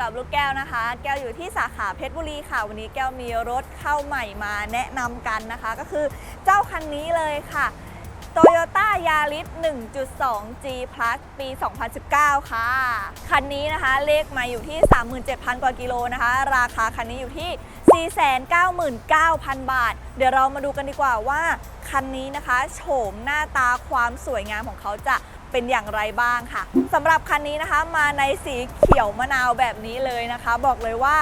กับลูกแก้วนะคะ แก้วอยู่ที่สาขาเพชรบุรีค่ะ วันนี้แก้วมีรถเข้าใหม่มาแนะนำกันนะคะ ก็คือเจ้าคันนี้เลยค่ะ Toyota Yaris 1.2 G Plus ปี 2019 ค่ะ คันนี้นะคะเลขมาอยู่ที่ 37,000 กว่ากิโลนะคะ ราคาคันนี้อยู่ที่ 499,000 บาท เดี๋ยวเรามาดูกันดีกว่าว่า คันนี้นะคะ โฉมหน้าตาความสวยงามของเขาจะ เป็นอย่างไรบ้างค่ะสำหรับคันนี้นะคะมาในสีเขียวมะนาวแบบนี้เลยนะคะ บอกเลยว่า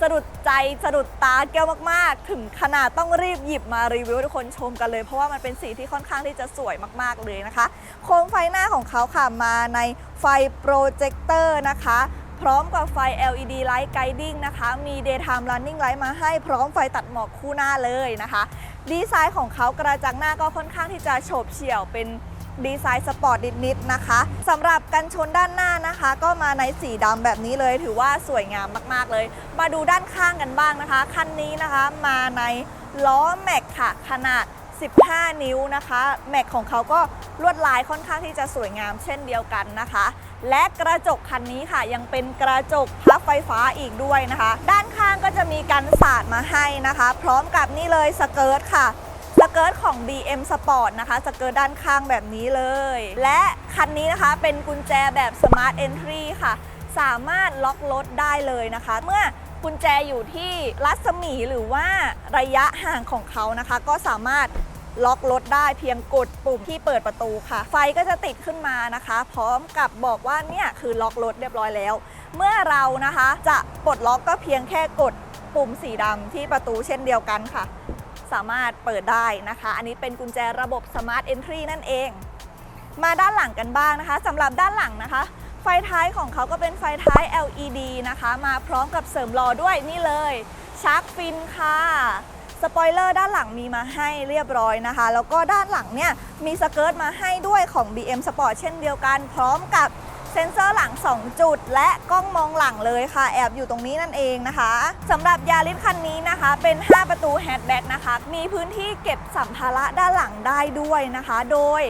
สะดุดใจสะดุดตาแก้วมากๆ ถึงขนาดต้องรีบหยิบมารีวิวให้ทุกคนชมกันเลย เพราะว่ามันเป็นสีที่ค่อนข้างที่จะสวยมากๆเลยนะคะ โคมไฟหน้าของเขาค่ะมาในไฟโปรเจคเตอร์นะคะ พร้อมกับไฟ LED Light Guiding นะคะ มี Daytime Running Light มาให้พร้อมไฟตัดหมอกคู่หน้าเลยนะคะ ดีไซน์ของเขากระจังหน้าก็ค่อนข้างที่จะโฉบเฉี่ยวเป็น ดีไซน์สปอร์ตนิดๆนะคะสำหรับกันชนด้านหน้านะคะ ก็มาในสีดำแบบนี้เลย ถือว่าสวยงามมากๆเลย มาดูด้านข้างกันบ้างนะคะ คันนี้นะคะมาในล้อแม็กค่ะ ขนาด 15 นิ้วนะคะ แม็กของเขาก็ลวดลายค่อนข้างที่จะสวยงามเช่นเดียวกันนะคะ และกระจกคันนี้ค่ะ ยังเป็นกระจกพับไฟฟ้าอีกด้วยนะคะ ด้านข้างก็จะมีกันสาดมาให้นะคะ พร้อมกับนี่เลยสเกิร์ตค่ะ กิร์ตของ BM Sport นะคะสเกิร์ตด้านข้างแบบนี้เลย และคันนี้นะคะเป็นกุญแจแบบ Smart Entry ค่ะ สามารถล็อกรถได้เลยนะคะ เมื่อกุญแจอยู่ที่รัศมีหรือว่าระยะห่างของเขานะคะ ก็สามารถล็อกรถได้เพียงกดปุ่มที่เปิดประตูค่ะ ไฟก็จะติดขึ้นมานะคะ พร้อมกับบอกว่าเนี่ยคือล็อกรถเรียบร้อยแล้ว เมื่อเรานะคะจะปลดล็อกก็เพียงแค่กดปุ่มสีดำที่ประตูเช่นเดียวกันค่ะ สามารถเปิดได้นะคะ อันนี้เป็นกุญแจระบบ Smart Entry นั่นเอง มาด้านหลังกันบ้างนะคะสำหรับด้านหลังนะคะ ไฟท้ายของเขาก็เป็นไฟท้าย LED นะคะ มาพร้อมกับเสริมล้อด้วยนี่เลยชาร์กฟินค่ะสปอยเลอร์ด้านหลังมีมาให้เรียบร้อยนะคะ แล้วก็ด้านหลังเนี่ยมีสเกิร์ตมาให้ด้วยของ BM Sport เช่นเดียวกัน พร้อมกับ ซ็นเซอร์หลัง 2 จุด และกล้องมองหลังเลยค่ะ แอบอยู่ตรงนี้นั่นเองนะคะสำหรับยาริสคันนี้นะคะ เป็น 5 ประตูแฮชแบ็กนะคะ มีพื้นที่เก็บสัมภาระด้านหลังได้ด้วยนะคะ โดย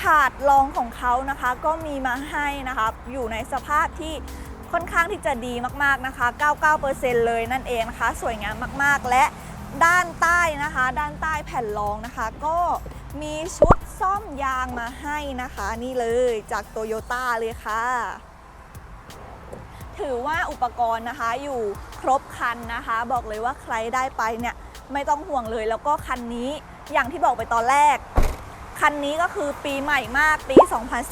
ถาดรองของเขานะคะ ก็มีมาให้นะคะอยู่ในสภาพที่ค่อนข้างที่จะดีมากๆนะคะ 99%เลยนั่นเองนะคะ สวยงามมากๆ และด้านใต้นะคะ ด้านใต้แผ่นรองนะคะ ก็มีชุด ซ่อมยางมาให้นะคะ นี่เลยจากโตโยต้าเลยค่ะ ถือว่าอุปกรณ์นะคะอยู่ครบคันนะคะ บอกเลยว่าใครได้ไปเนี่ยไม่ต้องห่วงเลยแล้วก็คันนี้อย่างที่บอกไปตอนแรก คันนี้ก็คือปีใหม่มากปี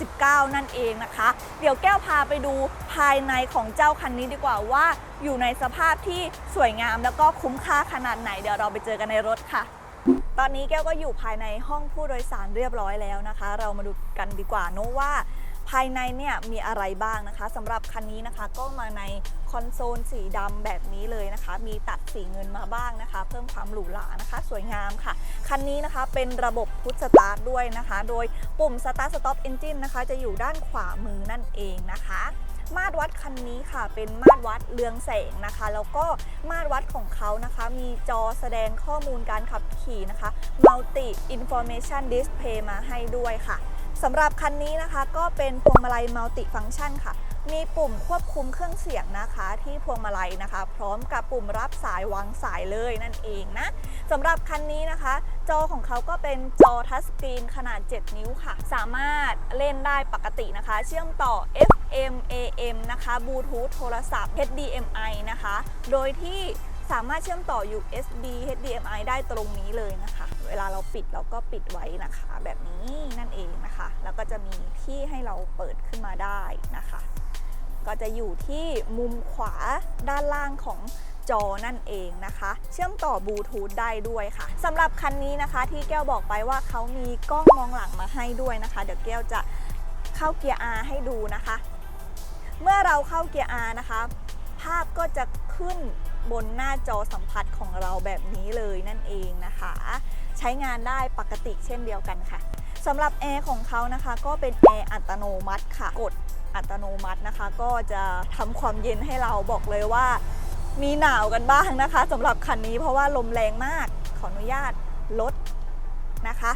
2019 นั่นเองนะคะ เดี๋ยวแก้วพาไปดูภายในของเจ้าคันนี้ดีกว่าว่าอยู่ในสภาพที่สวยงามแล้วก็คุ้มค่าขนาดไหน เดี๋ยวเราไปเจอกันในรถค่ะ ตอนนี้แก้วก็อยู่ภายในห้องผู้โดยสารเรียบร้อยแล้วนะคะ เรามาดูกันดีกว่าเนอะว่า ภายในเนี่ยมีอะไรบ้างนะคะสำหรับคันนี้นะคะ ก็มาในคอนโซลสีดำแบบนี้เลยนะคะ มีตัดสีเงินมาบ้างนะคะ เพิ่มความหรูหรานะคะ สวยงามค่ะ คันนี้นะคะเป็นระบบพุทสตาร์ทด้วยนะคะ โดยปุ่ม Start Stop Engine นะคะ จะอยู่ด้านขวามือนั่นเองนะคะ มาตรวัดคันนี้ค่ะ เป็นมาตรวัดเรืองแสงนะคะ แล้วก็มาตรวัดของเขานะคะ มีจอแสดงข้อมูลการขับขี่นะคะ Multi Information Display มาให้ด้วยค่ะสำหรับคันนี้นะคะก็เป็นพวงมาลัยมัลติฟังก์ชันค่ะ มีปุ่มควบคุมเครื่องเสียงนะคะที่พวงมาลัยนะคะ พร้อมกับปุ่มรับสายวางสายเลยนั่นเองนะสำหรับคันนี้นะคะ จอของเขาก็เป็นจอทัชสกรีนขนาด 7 นิ้วค่ะ สามารถเล่นได้ปกตินะคะ เชื่อมต่อ FM AM นะคะบลูทูธโทรศัพท์ HDMI นะคะ โดยที่สามารถเชื่อมต่อ USB HDMI ได้ตรงนี้เลยนะคะ เวลาเราปิดเราก็ปิดไว้นะคะ แบบนี้นั่นเองนะคะ แล้วก็จะมีที่ให้เราเปิดขึ้นมาได้นะคะ ก็จะอยู่ที่มุมขวาด้านล่างของจอนั่นเองนะคะ เชื่อมต่อบลูทูธได้ด้วยค่ะสำหรับคันนี้นะคะ ที่แก้วบอกไปว่าเขามีกล้องมองหลังมาให้ด้วยนะคะ เดี๋ยวแก้วจะเข้าเกียร์ R ให้ดูนะคะ เมื่อเราเข้าเกียร์ R นะคะ ภาพก็จะขึ้นบนหน้าจอสัมผัสของเราแบบนี้เลยนั่นเองนะคะ ใช้งานได้ปกติเช่นเดียวกันค่ะสำหรับแอร์ของเขานะคะ ก็เป็นแอร์อัตโนมัติค่ะ กด อัตโนมัตินะคะ ก็จะทำความเย็นให้เราบอกเลยว่า มีหนาวกันบ้างนะคะสำหรับคันนี้เพราะว่าลมแรงมากขออนุญาตลดนะคะ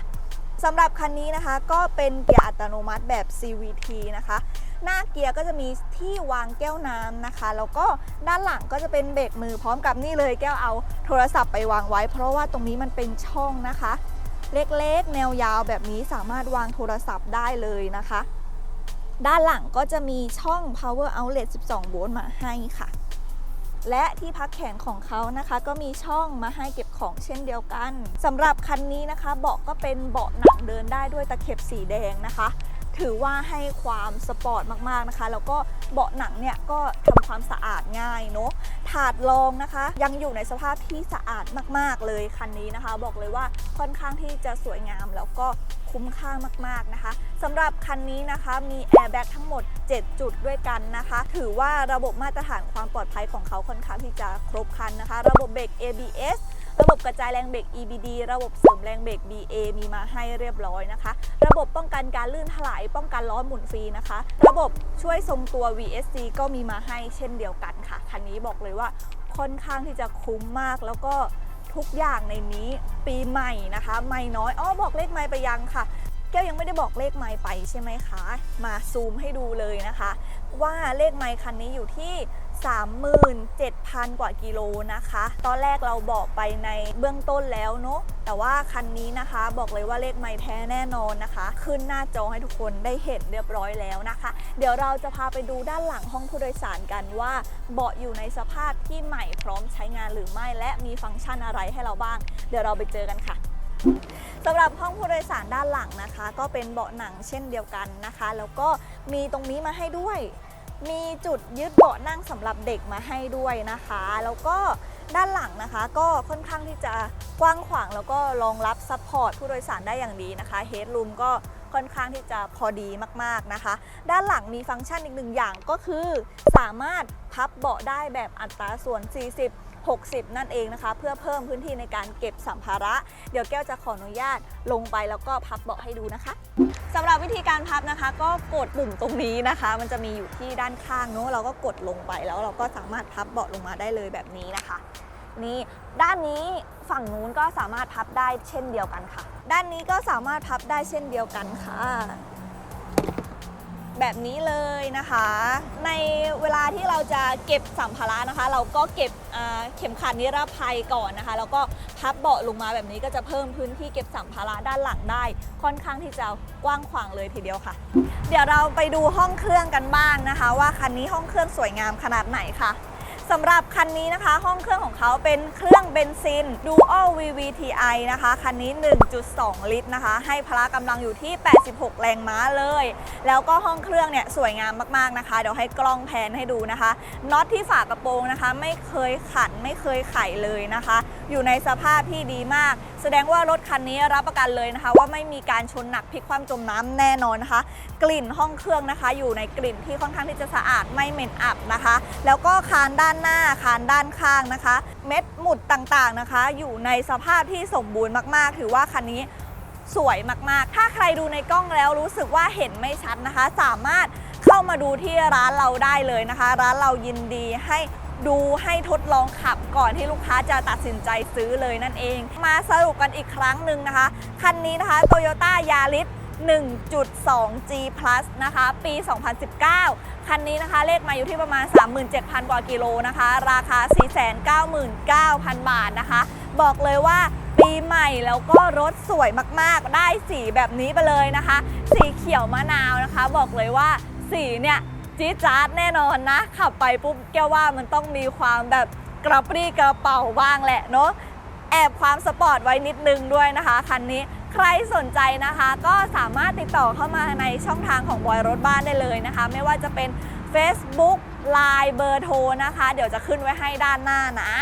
สำหรับคันนี้นะคะก็เป็นเกียร์อัตโนมัติแบบ CVT นะคะ หน้าเกียร์ก็จะมีที่วางแก้วน้ำนะคะ แล้วก็ด้านหลังก็จะเป็นเบรกมือพร้อมกับนี่เลยแก้วเอาโทรศัพท์ไปวางไว้ เพราะว่าตรงนี้มันเป็นช่องนะคะ เล็กๆ แนวยาวแบบนี้สามารถวางโทรศัพท์ได้เลยนะคะ ด้านหลังก็จะมีช่อง power outlet 12 โวลต์มาให้ค่ะ และที่พักแขนของเขานะคะ ก็มีช่องมาให้เก็บของเช่นเดียวกันสำหรับคันนี้นะคะ เบาะก็เป็นเบาะหนังเดินได้ด้วยตะเข็บสีแดงนะคะ ถือว่าให้ความสปอร์ตมากๆนะคะ แล้วก็เบาะหนังเนี่ยก็ทำความสะอาดง่ายเนาะถาดรองนะคะ ยังอยู่ในสภาพที่สะอาดมากๆเลยคันนี้นะคะ บอกเลยว่าค่อนข้างที่จะสวยงามแล้วก็คุ้มค่ามากๆนะคะสำหรับคันนี้นะคะมีแอร์แบ็กทั้งหมด 7 จุดด้วยกันนะคะ ถือว่าระบบมาตรฐานความปลอดภัยของเขาค่อนข้างที่จะครบครันนะคะ ระบบเบรก ABS ระบบกระจายแรงเบรก EBD ระบบเสริมแรงเบรก BA มีมาให้เรียบร้อยนะคะ ระบบป้องกันการลื่นถลายป้องกันล้อหมุนฟรีนะคะ ระบบช่วยทรงตัว VSC ก็มีมาให้เช่นเดียวกันค่ะ คันนี้บอกเลยว่าค่อนข้างที่จะคุ้มมากแล้วก็ทุกอย่างในนี้ปีใหม่นะคะ ไม่น้อยอ้อบอกเลขไม่ไปยังค่ะแก้วยังไม่ได้บอกเลขไมค์ไปใช่ไหมคะ มาซูมให้ดูเลยนะคะ ว่าเลขไมค์คันนี้อยู่ที่ 37,000 กว่ากิโลนะคะ ตอนแรกเราบอกไปในเบื้องต้นแล้วเนาะแต่ว่าคันนี้นะคะบอกเลยว่าเลขไมค์แท้แน่นอนนะคะ ขึ้นหน้าจอให้ทุกคนได้เห็นเรียบร้อยแล้วนะคะ เดี๋ยวเราจะพาไปดูด้านหลังห้องผู้โดยสารกันว่าเบาะอยู่ในสภาพที่ใหม่พร้อมใช้งานหรือไม่และมีฟังก์ชันอะไรให้เราบ้าง เดี๋ยวเราไปเจอกันค่ะสำหรับห้องผู้โดยสารด้านหลังนะคะ ก็เป็นเบาะหนังเช่นเดียวกันนะคะ แล้วก็มีตรงนี้มาให้ด้วย มีจุดยึดเบาะนั่งสำหรับเด็กมาให้ด้วยนะคะ แล้วก็ด้านหลังนะคะ ก็ค่อนข้างที่จะกว้างขวางแล้วก็รองรับซัพพอร์ตผู้โดยสารได้อย่างดีนะคะเฮดรูมก็ค่อนข้างที่จะพอดีมากๆนะคะ ด้านหลังมีฟังก์ชันอีกหนึ่งอย่างก็คือ สามารถพับเบาะได้แบบอัตราส่วน 40 60 นั่นเองนะคะ เพื่อเพิ่มพื้นที่ในการเก็บสัมภาระ เดี๋ยวแก้วจะขออนุญาตลงไปแล้วก็พับเบาะให้ดูนะคะสำหรับวิธีการพับนะคะ ก็กดปุ่มตรงนี้นะคะ มันจะมีอยู่ที่ด้านข้างเนอะเราก็กดลงไปแล้วเราก็สามารถพับเบาะลงมาได้เลยแบบนี้นะคะ นี่ด้านนี้ฝั่งนู้นก็สามารถพับได้เช่นเดียวกันค่ะ ด้านนี้ก็สามารถพับได้เช่นเดียวกันค่ะ แบบนี้เลยนะคะ ในเวลาที่เราจะเก็บสัมภาระนะคะ เราก็เก็บเข็มขัดนิรภัยก่อนนะคะ แล้วก็พับเบาะลงมาแบบนี้ก็จะเพิ่มพื้นที่เก็บสัมภาระด้านหลังได้ ค่อนข้างที่จะกว้างขวางเลยทีเดียวค่ะ เดี๋ยวเราไปดูห้องเครื่องกันบ้างนะคะ ว่าคันนี้ห้องเครื่องสวยงามขนาดไหนค่ะ สำหรับคันนี้นะคะ ห้องเครื่องของเขาเป็นเครื่องเบนซิน Dual VVTi นะคะ คันนี้ 1.2 ลิตรนะคะ ให้พละกำลังอยู่ที่ 86 แรงม้าเลย แล้วก็ห้องเครื่องเนี่ยสวยงามมากๆนะคะ เดี๋ยวให้กล้องแพนให้ดูนะคะน็อตที่ฝากระโปรงนะคะ ไม่เคยขันไม่เคยไขเลยนะคะ อยู่ในสภาพที่ดีมากแสดงว่ารถคันนี้รับประกันเลยนะคะ ว่าไม่มีการชนหนักพลิกคว่ำจมน้ำแน่นอนนะคะ กลิ่นห้องเครื่องนะคะ อยู่ในกลิ่นที่ค่อนข้างที่จะสะอาดไม่เหม็นอับนะคะ แล้วก็คานด้านหน้าคานด้านข้างนะคะ เม็ดหมุดต่างๆนะคะ อยู่ในสภาพที่สมบูรณ์มากๆ ถือว่าคันนี้สวยมากๆ ถ้าใครดูในกล้องแล้วรู้สึกว่าเห็นไม่ชัดนะคะ สามารถเข้ามาดูที่ร้านเราได้เลยนะคะ ร้านเรายินดีให้ ดูให้ทดลองขับก่อนที่ลูกค้าจะตัดสินใจซื้อเลยนั่นเอง มาสรุปกันอีกครั้งหนึ่งนะคะ คันนี้นะคะ Toyota Yaris 1.2G Plus นะคะ ปี 2019 คันนี้นะคะ เลขมาอยู่ที่ประมาณ 37,000 กว่ากิโลนะคะ ราคา 499,000 บาทนะคะ บอกเลยว่าปีใหม่แล้วก็รถสวยมากๆ ได้สีแบบนี้ไปเลยนะคะ สีเขียวมะนาวนะคะ บอกเลยว่าสีเนี่ย จี๊ดจ๊าดแน่นอนนะ ขับไปปุ๊บแก้วว่ามันต้องมีความแบบกระปรี้กระเป๋าบ้างแหละเนาะแอบความสปอร์ตไว้นิดนึงด้วยนะคะคันนี้ใครสนใจนะคะ ก็สามารถติดต่อเข้ามาในช่องทางของบอยรถบ้านได้เลยนะคะ ไม่ว่าจะเป็น Facebook ลายเบอร์โทรนะคะ เดี๋ยวจะขึ้นไว้ให้ด้านหน้านะ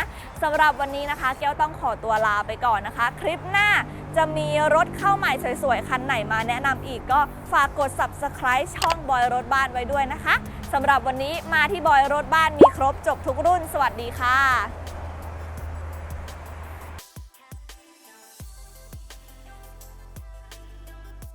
สำหรับวันนี้นะคะแก้วต้องขอตัวลาไปก่อนนะคะ คลิปหน้าจะมีรถเข้าใหม่สวยๆ คันไหนมาแนะนำอีกก็ฝากกด Subscribe ช่องบอยรถบ้านไว้ด้วยนะคะสำหรับวันนี้มาที่บอยรถบ้านมีครบจบทุกรุ่น สวัสดีค่ะ